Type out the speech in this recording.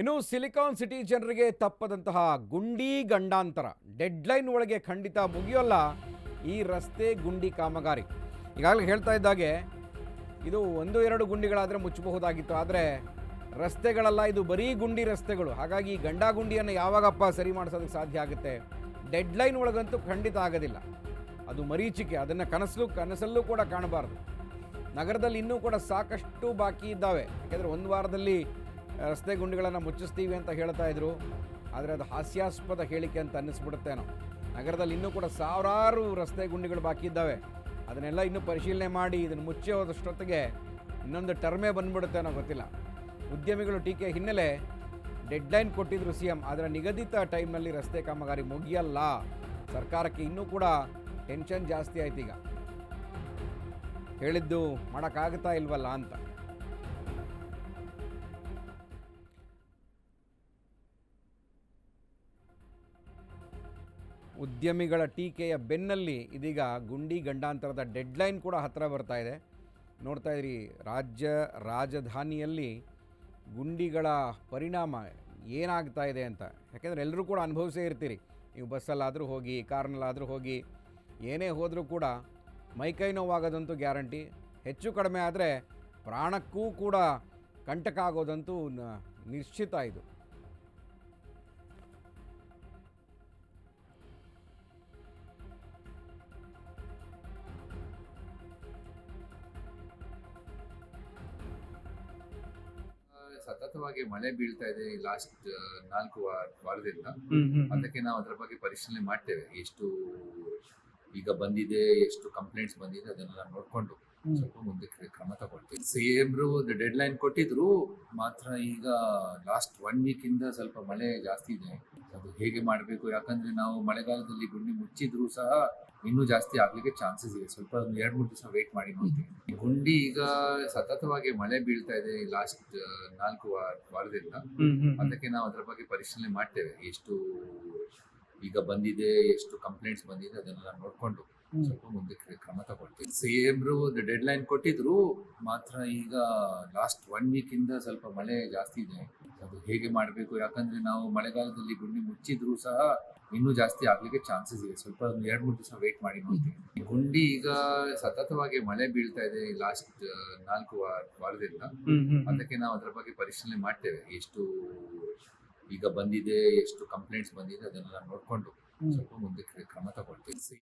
ಇನ್ನು silicon city ಜನರಿಗೆ ತಪ್ಪದಂತಹ ಗುಂಡಿ ಗಂಡಾಂತರ. ಡೆಡ್ಲೈನ್ ಒಳಗೆ ಖಂಡಿತ ಮುಗಿಯೋಲ್ಲ, ಈ ರಸ್ತೆ ಗುಂಡಿ ಕಾಮಗಾರಿ. ಈಗಾಗಲೇ ಹೇಳ್ತಾ ಇದ್ದಾಗೆ, ಇದು ಒಂದು ಎರಡು ಗುಂಡಿಗಳಾದರೆ ಮುಚ್ಚಬಹುದಾಗಿತ್ತು, ಆದರೆ ರಸ್ತೆಗಳಲ್ಲ, ಇದು ಬರೀ ಗುಂಡಿ ರಸ್ತೆಗಳು. ಹಾಗಾಗಿ ಗಂಡಾ ಗುಂಡಿಯನ್ನು ಯಾವಾಗಪ್ಪ ಸರಿ ಮಾಡಿಸೋದಕ್ಕೆ ಸಾಧ್ಯ ಆಗುತ್ತೆ? ಡೆಡ್ಲೈನ್ ಒಳಗಂತೂ ಖಂಡಿತ ಆಗೋದಿಲ್ಲ. ಅದು ಮರೀಚಿಕೆ ಅದನ್ನು ಕನಸಲು ಕನಸಲ್ಲೂ ಕೂಡ ಕಾಣಬಾರ್ದು. ನಗರದಲ್ಲಿ ಇನ್ನೂ ಕೂಡ ಸಾಕಷ್ಟು ಬಾಕಿ ಇದ್ದಾವೆ. ಯಾಕೆಂದರೆ ಒಂದು ವಾರದಲ್ಲಿ ರಸ್ತೆ ಗುಂಡಿಗಳನ್ನು ಮುಚ್ಚಿಸ್ತೀವಿ ಅಂತ ಹೇಳ್ತಾ ಇದ್ರು. ಆದರೆ ಅದು ಹಾಸ್ಯಾಸ್ಪದ ಹೇಳಿಕೆ ಅಂತ ಅನ್ನಿಸ್ಬಿಡುತ್ತೇನೋ ನಗರದಲ್ಲಿ ಇನ್ನೂ ಕೂಡ ಸಾವಿರಾರು ರಸ್ತೆ ಗುಂಡಿಗಳು ಬಾಕಿ ಇದ್ದಾವೆ. ಅದನ್ನೆಲ್ಲ ಇನ್ನೂ ಪರಿಶೀಲನೆ ಮಾಡಿ, ಇದನ್ನು ಮುಚ್ಚಿ ಹೋದಷ್ಟೊತ್ತಿಗೆ ಇನ್ನೊಂದು ಟರ್ಮೇ ಬಂದ್ಬಿಡುತ್ತೇನೋ ಗೊತ್ತಿಲ್ಲ. ಉದ್ಯಮಿಗಳು ಟೀಕೆ ಹಿನ್ನೆಲೆ ಡೆಡ್ಲೈನ್ ಕೊಟ್ಟಿದ್ರು ಸಿ ಎಂ ಆದರೆ ನಿಗದಿತ ಟೈಮ್ನಲ್ಲಿ ರಸ್ತೆ ಕಾಮಗಾರಿ ಮುಗಿಯಲ್ಲ. ಸರ್ಕಾರಕ್ಕೆ ಇನ್ನೂ ಕೂಡ ಟೆನ್ಷನ್ ಜಾಸ್ತಿ ಆಯ್ತು ಈಗ ಹೇಳಿದ್ದು ಮಾಡೋಕ್ಕಾಗುತ್ತಾ ಇಲ್ವಲ್ಲ ಅಂತ. ಉದ್ಯಮಿಗಳ ಟೀಕೆಯ ಬೆನ್ನಲ್ಲಿ ಇದೀಗ ಗುಂಡಿ ಗಂಡಾಂತರದ ಡೆಡ್ಲೈನ್ ಕೂಡ ಹತ್ತಿರ ಬರ್ತಾ ಇದೆ. ನೋಡ್ತಾ ಇದ್ರಿ, ರಾಜ್ಯ ರಾಜಧಾನಿಯಲ್ಲಿ ಗುಂಡಿಗಳ ಪರಿಣಾಮ ಏನಾಗ್ತಾ ಇದೆ ಅಂತ. ಯಾಕೆಂದರೆ ಎಲ್ಲರೂ ಕೂಡ ಅನುಭವಿಸೇ ಇರ್ತೀರಿ. ನೀವು ಬಸ್ಸಲ್ಲಾದರೂ ಹೋಗಿ, ಕಾರ್ನಲ್ಲಾದರೂ ಹೋಗಿ, ಏನೇ ಹೋದರೂ ಕೂಡ ಮೈಕೈ ನೋವಾಗೋದಂತೂ ಗ್ಯಾರಂಟಿ. ಹೆಚ್ಚು ಕಡಿಮೆ ಆದರೆ ಪ್ರಾಣಕ್ಕೂ ಕೂಡ ಕಂಟಕ ಆಗೋದಂತೂ ನಿಶ್ಚಿತ ಇದು. ಸತತವಾಗಿ ಮಳೆ ಬೀಳ್ತಾ ಇದೆ ಲಾಸ್ಟ್ ನಾಲ್ಕು ವಾರ ವಾರದಿಂದ. ಅದಕ್ಕೆ ನಾವು ಅದರ ಬಗ್ಗೆ ಪರಿಶೀಲನೆ ಮಾಡ್ತೇವೆ. ಎಷ್ಟು ಈಗ ಬಂದಿದೆ ಎಷ್ಟು ಕಂಪ್ಲೇಂಟ್ಸ್ ಬಂದಿದೆ ಅದನ್ನೆಲ್ಲ ನೋಡ್ಕೊಂಡು ಸ್ವಲ್ಪ ಮುಂದಕ್ಕೆ ಕ್ರಮ ತಗೊಳ್ತೀವಿ. ಸಿಎಂರು ಡೆಡ್ ಲೈನ್ ಕೊಟ್ಟಿದ್ರು ಮಾತ್ರ ಈಗ ಲಾಸ್ಟ್ ಒನ್ ವೀಕ್ ಇಂದ ಸ್ವಲ್ಪ ಮಳೆ ಜಾಸ್ತಿ ಇದೆ. ಅದು ಹೇಗೆ ಮಾಡಬೇಕು? ಯಾಕಂದ್ರೆ ನಾವು ಮಳೆಗಾಲದಲ್ಲಿ ಗುಂಡಿ ಮುಚ್ಚಿದ್ರು ಸಹ ಇನ್ನೂ ಜಾಸ್ತಿ ಆಗ್ಲಿಕ್ಕೆ ಚಾನ್ಸಸ್ ಇದೆ. ಸ್ವಲ್ಪ ಒಂದು ಎರಡು ಮೂರು ದಿವಸ ವೇಟ್ ಮಾಡಿ ನೋಡ್ತೀವಿ ಗುಂಡಿ ಈಗ ಸತತವಾಗಿ ಮಳೆ ಬೀಳ್ತಾ ಇದೆ ಲಾಸ್ಟ್ ನಾಲ್ಕು ವಾರ ವಾರದಿಂದ. ಅದಕ್ಕೆ ನಾವು ಅದರ ಬಗ್ಗೆ ಪರಿಶೀಲನೆ ಮಾಡ್ತೇವೆ. ಎಷ್ಟು ಈಗ ಬಂದಿದೆ ಎಷ್ಟು ಕಂಪ್ಲೇಂಟ್ಸ್ ಬಂದಿದೆ ಅದನ್ನೆಲ್ಲ ನೋಡ್ಕೊಂಡು. ಸ್ವಲ್ಪ ಮುಂದಕ್ಕೆ ಕ್ರಮ ತಗೊಳ್ತೀವಿ. ಸಿಎಂರು ಡೆಡ್ ಲೈನ್ ಕೊಟ್ಟಿದ್ರು ಮಾತ್ರ ಈಗ ಲಾಸ್ಟ್ ಒನ್ ವೀಕ್ ಇಂದ ಸ್ವಲ್ಪ ಮಳೆ ಜಾಸ್ತಿ ಇದೆ. ಅದು ಹೇಗೆ ಮಾಡಬೇಕು? ಯಾಕಂದ್ರೆ ನಾವು ಮಳೆಗಾಲದಲ್ಲಿ ಗುಂಡಿ ಮುಚ್ಚಿದ್ರು ಸಹ ಇನ್ನೂ ಜಾಸ್ತಿ ಆಗ್ಲಿಕ್ಕೆ ಚಾನ್ಸಸ್ ಇದೆ. ಸ್ವಲ್ಪ ಒಂದು ಎರಡು ಮೂರು ದಿವಸ ವೇಟ್ ಮಾಡಿ ನೋಡ್ತೀವಿ ಗುಂಡಿ ಈಗ ಸತತವಾಗಿ ಮಳೆ ಬೀಳ್ತಾ ಇದೆ ಲಾಸ್ಟ್ ನಾಲ್ಕು ವಾರ ವಾರದಿಂದ. ಅದಕ್ಕೆ ನಾವು ಅದರ ಬಗ್ಗೆ ಪರಿಶೀಲನೆ ಮಾಡ್ತೇವೆ. ಎಷ್ಟು ಈಗ ಬಂದಿದೆ ಎಷ್ಟು ಕಂಪ್ಲೇಂಟ್ಸ್ ಬಂದಿದೆ ಅದನ್ನೆಲ್ಲ ನೋಡ್ಕೊಂಡು ಸ್ವಲ್ಪ ಮುಂದಕ್ಕೆ ಕ್ರಮ ತಗೊಳ್ತೀವಿ.